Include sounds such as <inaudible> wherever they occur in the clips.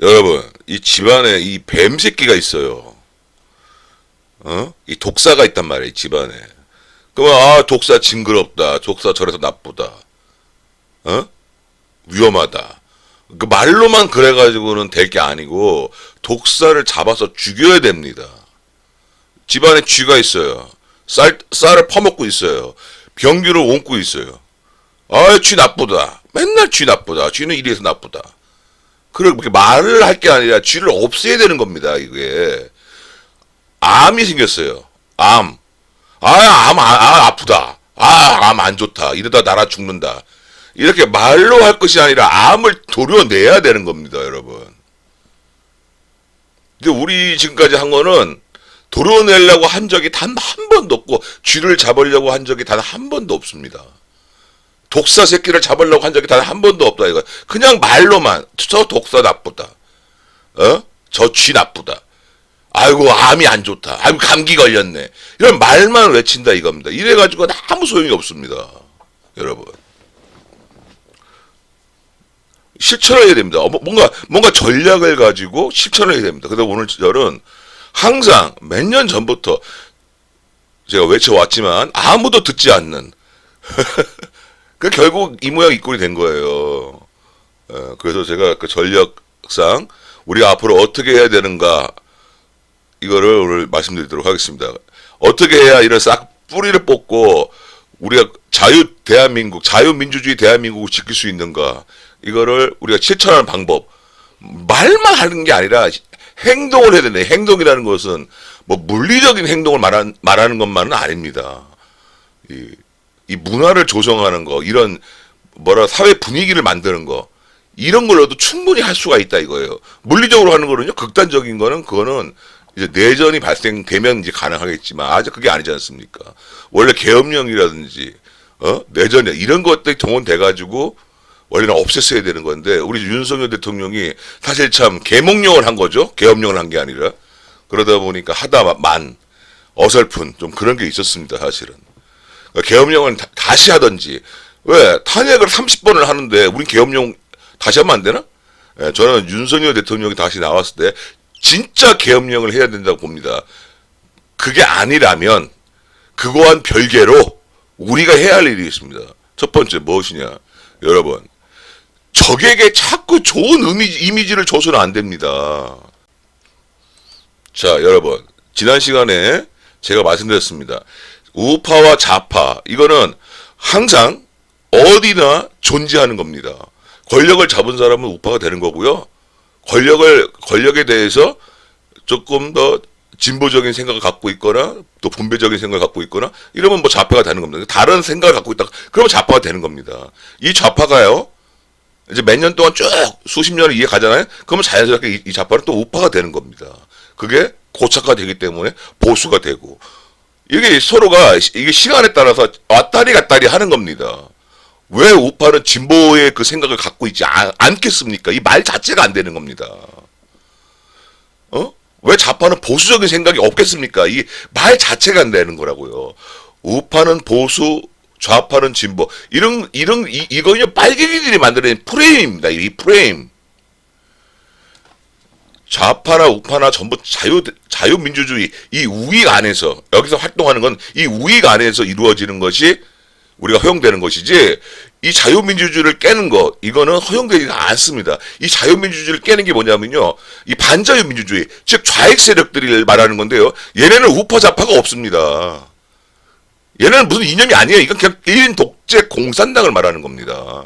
여러분, 이 집안에 이 뱀 새끼가 있어요. 어? 이 독사가 있단 말이에요, 이 집안에. 그러면, 아, 독사 징그럽다. 독사 저래서 나쁘다. 어? 위험하다. 그 말로만 그래가지고는 될 게 아니고, 독사를 잡아서 죽여야 됩니다. 집안에 쥐가 있어요. 쌀, 쌀을 퍼먹고 있어요. 병규를 옮고 있어요. 아, 쥐 나쁘다. 맨날 쥐 나쁘다. 쥐는 이래서 나쁘다. 그렇게 말을 할 게 아니라 쥐를 없애야 되는 겁니다. 이게 암이 생겼어요. 암. 아, 암, 아, 아, 아프다. 아, 암 안 좋다. 이러다 나라 죽는다. 이렇게 말로 할 것이 아니라 암을 도려내야 되는 겁니다, 여러분. 근데 우리 지금까지 한 거는 도려내려고 한 적이 단 한 번도 없고 쥐를 잡으려고 한 적이 단 한 번도 없습니다. 독사 새끼를 잡으려고 한 적이 단 한 번도 없다 이거. 그냥 말로만 저 독사 나쁘다. 어? 저 쥐 나쁘다. 아이고 암이 안 좋다. 아이고 감기 걸렸네. 이런 말만 외친다 이겁니다. 이래 가지고 아무 소용이 없습니다. 여러분. 실천을 해야 됩니다. 어, 뭐- 뭔가 뭔가 전략을 가지고 실천을 해야 됩니다. 근데 오늘 저는 항상 몇 년 전부터 제가 외쳐왔지만 아무도 듣지 않는 <laughs> 그 결국 이 모양 이 꼴이 된 거예요. 어, 그래서 제가 그 전략상 우리가 앞으로 어떻게 해야 되는가 이거를 오늘 말씀드리도록 하겠습니다. 어떻게 해야 이런 싹 뿌리를 뽑고 우리가 자유 대한민국, 자유민주주의 대한민국을 지킬 수 있는가 이거를 우리가 실천하는 방법 말만 하는 게 아니라 행동을 해야 되네. 행동이라는 것은 뭐 물리적인 행동을 말한, 말하는 것만은 아닙니다. 이, 이 문화를 조성하는 거, 이런 뭐라 사회 분위기를 만드는 거, 이런 걸로도 충분히 할 수가 있다 이거예요. 물리적으로 하는 거는요, 극단적인 거는 그거는 이제 내전이 발생되면 이제 가능하겠지만 아직 그게 아니지 않습니까? 원래 계엄령이라든지 어 내전 이런 것들이 동원돼 가지고 원래는 없앴어야 되는 건데 우리 윤석열 대통령이 사실 참 계몽령을 한 거죠. 계엄령을 한 게 아니라 그러다 보니까 하다 만 어설픈 좀 그런 게 있었습니다. 사실은 계엄령은 다, 다시 하든지 왜 탄핵을 30번을 하는데 우린 계엄령 다시 하면 안 되나? 예, 저는 윤석열 대통령이 다시 나왔을 때 진짜 계엄령을 해야 된다고 봅니다. 그게 아니라면 그거와는 별개로 우리가 해야 할 일이 있습니다. 첫 번째 무엇이냐? 여러분 적에게 자꾸 좋은 이미지, 이미지를 줘서는 안 됩니다. 자, 여러분. 지난 시간에 제가 말씀드렸습니다. 우파와 좌파, 이거는 항상 어디나 존재하는 겁니다. 권력을 잡은 사람은 우파가 되는 거고요. 권력을, 권력에 대해서 조금 더 진보적인 생각을 갖고 있거나 또 분배적인 생각을 갖고 있거나 이러면 뭐 좌파가 되는 겁니다. 다른 생각을 갖고 있다. 그러면 좌파가 되는 겁니다. 이 좌파가요. 이제 몇 년 동안 쭉 수십 년을 이해 가잖아요. 그러면 자연스럽게 이, 이 좌파는 또 우파가 되는 겁니다. 그게 고착화되기 때문에 보수가 되고 이게 서로가 시- 이게 시간에 따라서 왔다리 갔다리 하는 겁니다. 왜 우파는 진보의 그 생각을 갖고 있지 않, 않겠습니까? 이 말 자체가 안 되는 겁니다. 어? 왜 좌파는 보수적인 생각이 없겠습니까? 이 말 자체가 안 되는 거라고요. 우파는 보수, 좌파는 진보. 이런, 이런, 이, 이거는 빨갱이들이 만들어낸 프레임입니다. 이 프레임. 좌파나 우파나 전부 자유, 자유민주주의, 이 우익 안에서, 여기서 활동하는 건 이 우익 안에서 이루어지는 것이 우리가 허용되는 것이지, 이 자유민주주의를 깨는 것, 이거는 허용되지 않습니다. 이 자유민주주의를 깨는 게 뭐냐면요, 이 반자유민주주의, 즉 좌익 세력들이 말하는 건데요, 얘네는 우파 좌파가 없습니다. 얘네는 무슨 이념이 아니에요. 이건 그냥 1인 독재 공산당을 말하는 겁니다.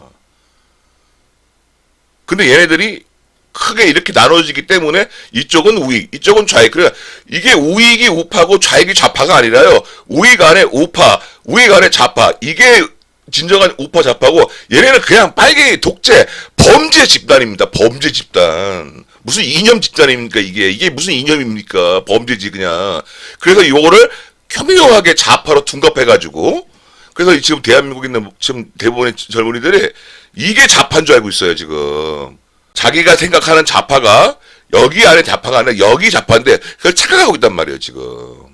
근데 얘네들이 크게 이렇게 나눠지기 때문에 이쪽은 우익, 이쪽은 좌익. 그래 이게 우익이 우파고 좌익이 좌파가 아니라요. 우익 안에 우파, 우익 안에 좌파. 이게 진정한 우파 좌파고 얘네는 그냥 빨갱이 독재 범죄 집단입니다. 범죄 집단. 무슨 이념 집단입니까 이게 이게 무슨 이념입니까 범죄지 그냥 그래서 요거를 교묘하게 좌파로 둔갑해 가지고 그래서 지금 대한민국에 있는 지금 대부분의 젊은이들이 이게 좌파인 줄 알고 있어요 지금 자기가 생각하는 좌파가 여기 안에 좌파가 아니라 여기 좌파인데 그걸 착각하고 있단 말이에요 지금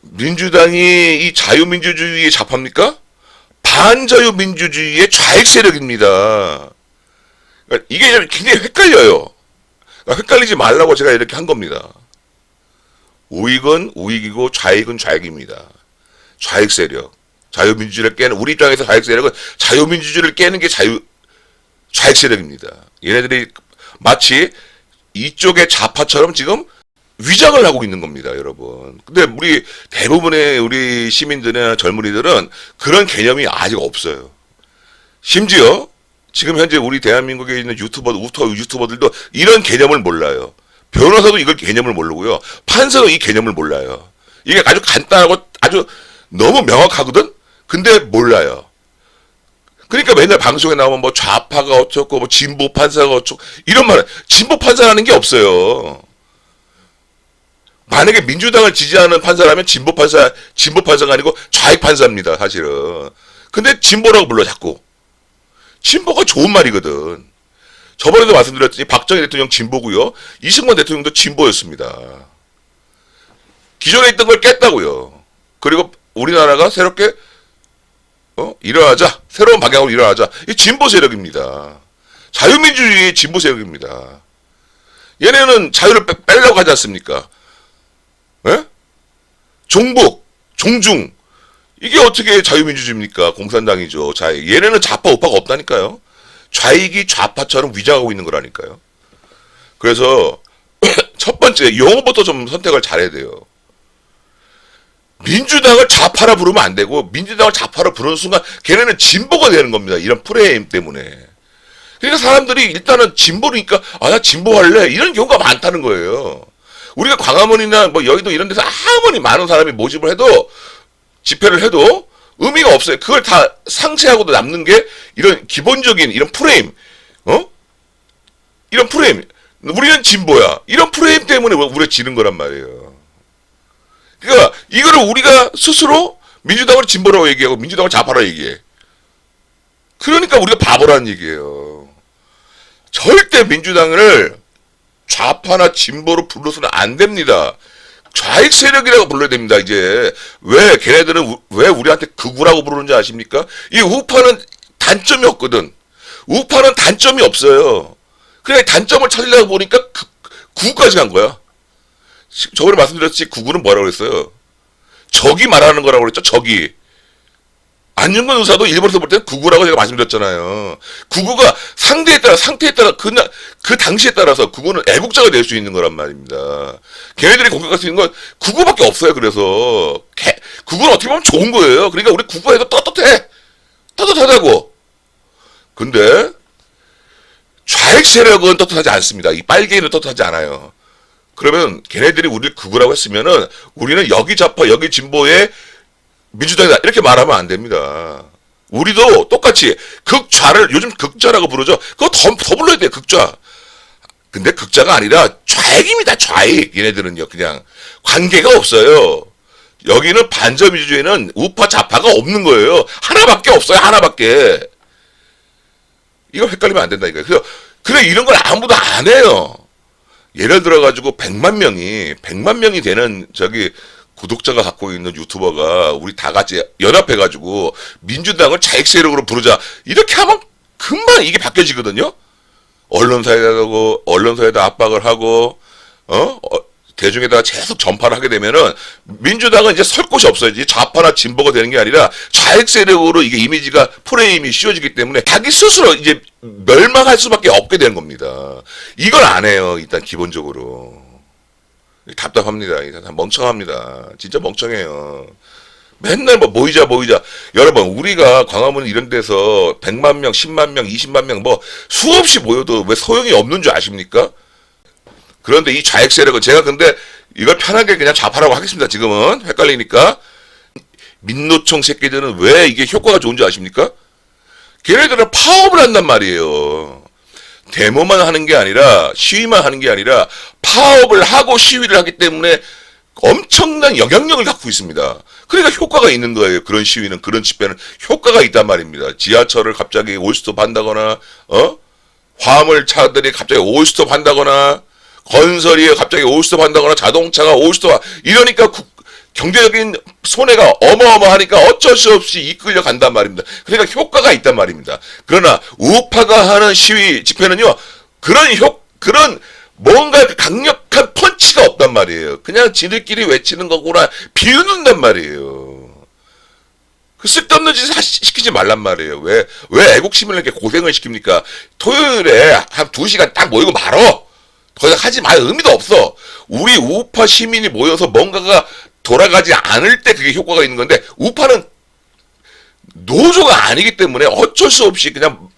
민주당이 이 자유민주주의의 좌파입니까? 반자유민주주의의 좌익 세력입니다. 그러니까 이게 좀 굉장히 헷갈려요. 그러니까 헷갈리지 말라고 제가 이렇게 한 겁니다. 우익은 우익이고 좌익은 좌익입니다. 좌익 세력, 자유민주주의를 깨는 우리 입장에서 좌익 세력은 자유민주주의를 깨는 게 자유 좌익 세력입니다. 얘네들이 마치 이쪽의 좌파처럼 지금 위장을 하고 있는 겁니다, 여러분. 근데 우리 대부분의 우리 시민들이나 젊은이들은 그런 개념이 아직 없어요. 심지어 지금 현재 우리 대한민국에 있는 유튜버, 우터 유튜버들도 이런 개념을 몰라요. 변호사도 이걸 개념을 모르고요. 판사도 이 개념을 몰라요. 이게 아주 간단하고 아주 너무 명확하거든? 근데 몰라요. 그러니까 맨날 방송에 나오면 뭐 좌파가 어쩌고 뭐 진보 판사가 어쩌고 이런 말은 진보 판사라는 게 없어요. 만약에 민주당을 지지하는 판사라면 진보 판사 진보 판사가 아니고 좌익 판사입니다, 사실은. 근데 진보라고 불러 자꾸. 진보가 좋은 말이거든. 저번에도 말씀드렸더니 박정희 대통령 진보고요. 이승만 대통령도 진보였습니다. 기존에 있던 걸 깼다고요. 그리고 우리나라가 새롭게 어? 일어나자. 새로운 방향으로 일어나자. 이 진보 세력입니다. 자유민주주의의 진보 세력입니다. 얘네는 자유를 빼, 빼려고 하지 않습니까? 예? 종북, 종중. 이게 어떻게 자유민주주의입니까? 공산당이죠. 좌익. 얘네는 좌파, 우파가 없다니까요. 좌익이 좌파처럼 위장하고 있는 거라니까요. 그래서 <clears throat> 첫 번째 용어부터 좀 선택을 잘해야 돼요. 민주당을 좌파라 부르면 안 되고 민주당을 좌파라 부르는 순간 걔네는 진보가 되는 겁니다. 이런 프레임 때문에. 그러니까 사람들이 일단은 진보니까 아 나 진보할래 이런 경우가 많다는 거예요. 우리가 광화문이나 뭐 여의도 이런 데서 아무리 많은 사람이 모집을 해도 집회를 해도 의미가 없어요. 그걸 다 상쇄하고도 남는 게 이런 기본적인 이런 프레임, 어? 이런 프레임. 우리는 진보야. 이런 프레임 때문에 우리가 지는 거란 말이에요. 그러니까 이거를 우리가 스스로 민주당을 진보라고 얘기하고 민주당을 좌파라고 얘기해. 그러니까 우리가 바보라는 얘기예요. 절대 민주당을 좌파나 진보로 불러서는 안 됩니다. 좌익 세력이라고 불러야 됩니다, 이제. 왜, 걔네들은 우- 왜 우리한테 극우라고 부르는지 아십니까? 이 우파는 단점이 없거든. 우파는 단점이 없어요. 그냥 단점을 찾으려고 보니까 극, 구까지 간 거야. 시- 저번에 말씀드렸지, 구구는 뭐라고 그랬어요? 적이 말하는 거라고 그랬죠, 적이. 안윤건 의사도 일본에서 볼 때는 구구라고 제가 말씀드렸잖아요. 구구가 상대에 따라, 상태에 따라, 그, 나- 그 당시에 따라서 구구는 애국자가 될 수 있는 거란 말입니다. 걔네들이 공격할 수 있는 건 구구밖에 없어요, 그래서. 개, 구구는 어떻게 보면 좋은 거예요. 그러니까 우리 구구에서 떳떳해. 떳떳하다고. 근데, 좌익 세력은 떳떳하지 않습니다. 이 빨개이는 떳떳하지 않아요. 그러면 걔네들이 우리를 극우라고 했으면은 우리는 여기 좌파 여기 진보의 민주당이다 이렇게 말하면 안 됩니다. 우리도 똑같이 극좌를 요즘 극좌라고 부르죠. 그거 더, 더 불러야 돼요 극좌. 근데 극좌가 아니라 좌익입니다 좌익 얘네들은요 그냥 관계가 없어요. 여기는 반저민주주의는 우파 좌파가 없는 거예요. 하나밖에 없어요 하나밖에. 이거 헷갈리면 안 된다 이거예요. 그래서 그래 이런 걸 아무도 안 해요. 예를 들어 가지고 100만 명이 100만 명이 되는 저기 구독자가 갖고 있는 유튜버가 우리 다 같이 연합해 가지고 민주당을 자익 세력으로 부르자 이렇게 하면 금방 이게 바뀌어지거든요. 언론사에다가 언론사에다 압박을 하고 어? 어, 대중에다가 계속 전파를 하게 되면은 민주당은 이제 설 곳이 없어요. 이제 좌파나 진보가 되는 게 아니라 좌익 세력으로 이게 이미지가 프레임이 씌워지기 때문에 자기 스스로 이제 멸망할 수밖에 없게 되는 겁니다. 이걸 안 해요. 일단 기본적으로 답답합니다. 멍청합니다. 진짜 멍청해요. 맨날 뭐 모이자 모이자 여러분 우리가 광화문 이런 데서 100만 명, 10만 명, 20만 명 뭐 수없이 모여도 왜 소용이 없는 줄 아십니까? 그런데 이 좌익 세력은 제가 근데 이걸 편하게 그냥 좌파라고 하겠습니다. 지금은 헷갈리니까 민노총 새끼들은 왜 이게 효과가 좋은지 아십니까? 걔네들은 파업을 한단 말이에요. 데모만 하는 게 아니라 시위만 하는 게 아니라 파업을 하고 시위를 하기 때문에 엄청난 영향력을 갖고 있습니다. 그러니까 효과가 있는 거예요. 그런 시위는 그런 집회는 효과가 있단 말입니다. 지하철을 갑자기 올스톱 한다거나 어 화물 차들이 갑자기 올스톱 한다거나 건설이 갑자기 올스톱 한다거나 자동차가 올스톱 하- 이러니까 국- 경제적인 손해가 어마어마하니까 어쩔 수 없이 이끌려 간단 말입니다. 그러니까 효과가 있단 말입니다. 그러나 우파가 하는 시위 집회는요 그런 효 그런 뭔가 그 강력한 펀치가 없단 말이에요. 그냥 지들끼리 외치는 거구나 비웃는단 말이에요. 그 쓸데없는 짓을 하- 시키지 말란 말이에요. 왜, 왜 애국심을 이렇게 고생을 시킵니까? 토요일에 한 두 시간 딱 모이고 말어! 더 이상 하지 말 의미도 없어. 우리 우파 시민이 모여서 뭔가가 돌아가지 않을 때 그게 효과가 있는 건데, 우파는 노조가 아니기 때문에 어쩔 수 없이 그냥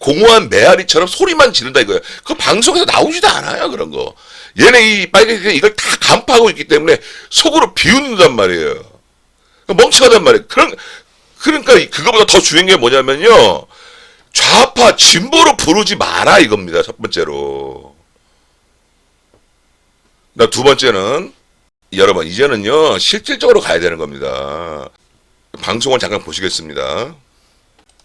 공허한 메아리처럼 소리만 지른다 이거예요. 그 방송에서 나오지도 않아요, 그런 거. 얘네 이 빨갱이가 이걸 다 간파하고 있기 때문에 속으로 비웃는단 말이에요. 멍청하단 말이에요. 그런, 그러니까 이- 그거보다 더 중요한 게 뭐냐면요. 좌파, 진보로 부르지 마라 이겁니다. 첫 번째로. 나두 번째는, 여러분, 이제는요, 실질적으로 가야 되는 겁니다. 방송을 잠깐 보시겠습니다.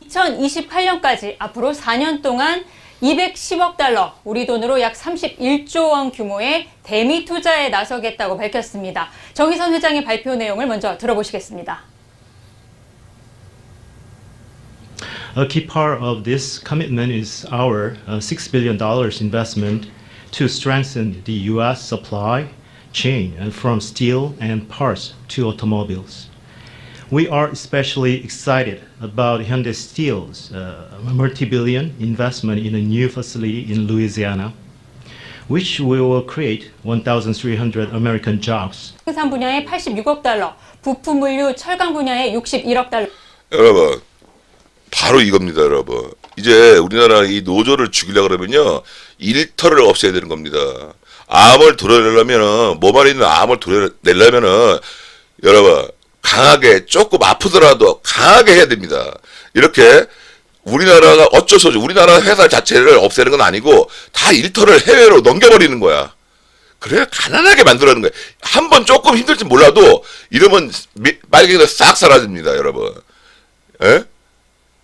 2028년까지 앞으로 4년 동안 210억 달러, 우리 돈으로 약 31조 원 규모의 대미 투자에 나서겠다고 밝혔습니다. 정의선 회장의 발표 내용을 먼저 들어보시겠습니다. A key part of this commitment is our uh, $6 billion investment to strengthen the U.S. supply chain and from steel and parts to automobiles. We are especially excited about Hyundai Steel's uh, multi-billion investment in a new facility in Louisiana, which will create 1,300 American jobs. 생산 분야에 86억 달러, 부품 물류 철강 분야에 61억 달러. 여러분, 바로 이겁니다, 여러분. 이제 우리나라 이 노조를 죽이려고 그러면요, 일터를 없애야 되는 겁니다. 암을 도려내려면은, 몸 안에 있는 암을 도려내려면은, 여러분, 강하게, 조금 아프더라도 강하게 해야 됩니다. 이렇게, 우리나라가 어쩔 수 없이, 우리나라 회사 자체를 없애는 건 아니고, 다 일터를 해외로 넘겨버리는 거야. 그래 가난하게 만들어는 거야. 한 번 조금 힘들지 몰라도 이러면 미- 빨갱이가 싹 사라집니다, 여러분. 예?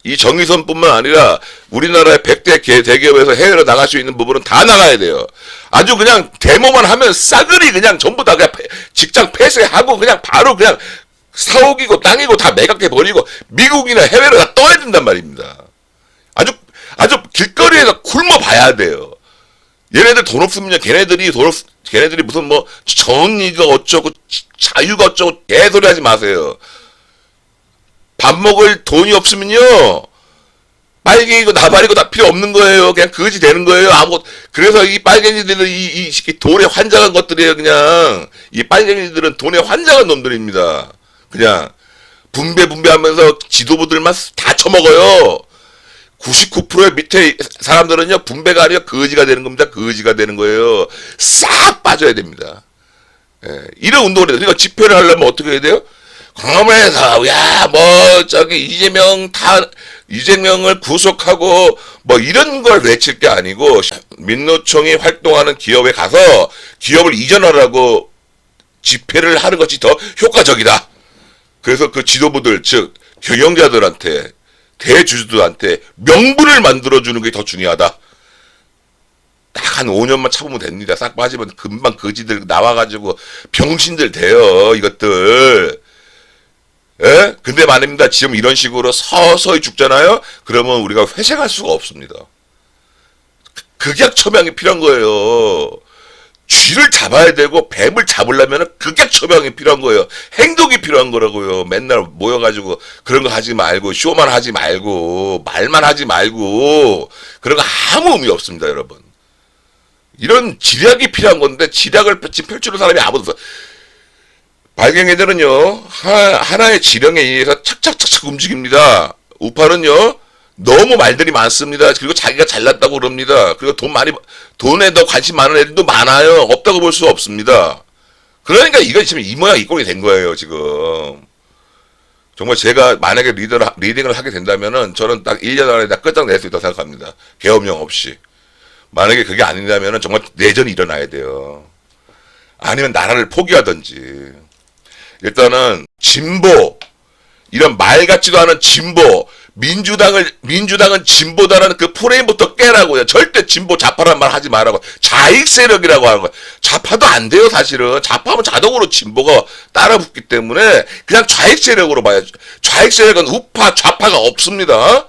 이 정의선뿐만 아니라 우리나라의 100대 개- 대기업에서 해외로 나갈 수 있는 부분은 다 나가야 돼요. 아주 그냥 데모만 하면 싸그리 그냥 전부 다 그냥 폐- 직장 폐쇄하고 그냥 바로 그냥 사옥이고 땅이고 다 매각해 버리고 미국이나 해외로 다 떠야 된단 말입니다. 아주 아주 길거리에서 굶어 봐야 돼요. 얘네들 돈 없으면 걔네들이 돈 없, 걔네들이 무슨 뭐 정의가 어쩌고 지- 자유가 어쩌고 개소리 하지 마세요. 밥 먹을 돈이 없으면요. 빨갱이고 나발이고 다 필요 없는 거예요. 그냥 거지 되는 거예요. 아무 그래서 이 빨갱이들은 이, 이 돈에 환장한 것들이에요. 그냥 이 빨갱이들은 돈에 환장한 놈들입니다. 그냥 분배 분배하면서 지도부들만 다 처먹어요. 99%의 밑에 사람들은요 분배가 아니라 거지가 되는 겁니다. 거지가 되는 거예요. 싹 빠져야 됩니다. 예, 이런 운동을 해요. 그러니까 집회를 하려면 어떻게 해야 돼요? 광화문에서 야 뭐 저기 이재명 다 이재명을 구속하고 뭐 이런 걸 외칠 게 아니고 민노총이 활동하는 기업에 가서 기업을 이전하라고 집회를 하는 것이 더 효과적이다. 그래서 그 지도부들 즉 경영자들한테 대주주들한테 명분을 만들어 주는 게 더 중요하다. 딱 한 5년만 참으면 됩니다. 싹 빠지면 금방 거지들 나와가지고 병신들 돼요. 이것들. 예? 근데 말입니다. 지금 이런 식으로 서서히 죽잖아요? 그러면 우리가 회생할 수가 없습니다. 극약 처방이 필요한 거예요. 쥐를 잡아야 되고 뱀을 잡으려면 극약 처방이 필요한 거예요. 행동이 필요한 거라고요. 맨날 모여가지고 그런 거 하지 말고 쇼만 하지 말고 말만 하지 말고 그런 거 아무 의미 없습니다, 여러분. 이런 지략이 필요한 건데 지략을 펼치는 사람이 아무도 없어. 발갱이들은요 하, 하나 의 지령에 의해서 착착착착 움직입니다. 우파는요 너무 말들이 많습니다. 그리고 자기가 잘났다고 그럽니다. 그리고 돈 많이 돈에 더 관심 많은 애들도 많아요. 없다고 볼 수 없습니다. 그러니까 이거 지금 이 모양 이 꼴이 된 거예요 지금. 정말 제가 만약에 리더를, 하- 리딩을 하게 된다면은 저는 딱 1년 안에 다 끝장낼 수 있다고 생각합니다. 계엄령 없이. 만약에 그게 아니라면은 정말 내전이 일어나야 돼요. 아니면 나라를 포기하든지. 일단은 진보 이런 말 같지도 않은 진보 민주당을 민주당은 진보다라는 그 프레임부터 깨라고요. 절대 진보 좌파란 말 하지 말라고. 좌익 세력이라고 하는 거예요. 좌파도 안 돼요, 사실은. 좌파하면 자동으로 진보가 따라붙기 때문에 그냥 좌익 세력으로 봐야죠. 좌익 세력은 우파, 좌파가 없습니다.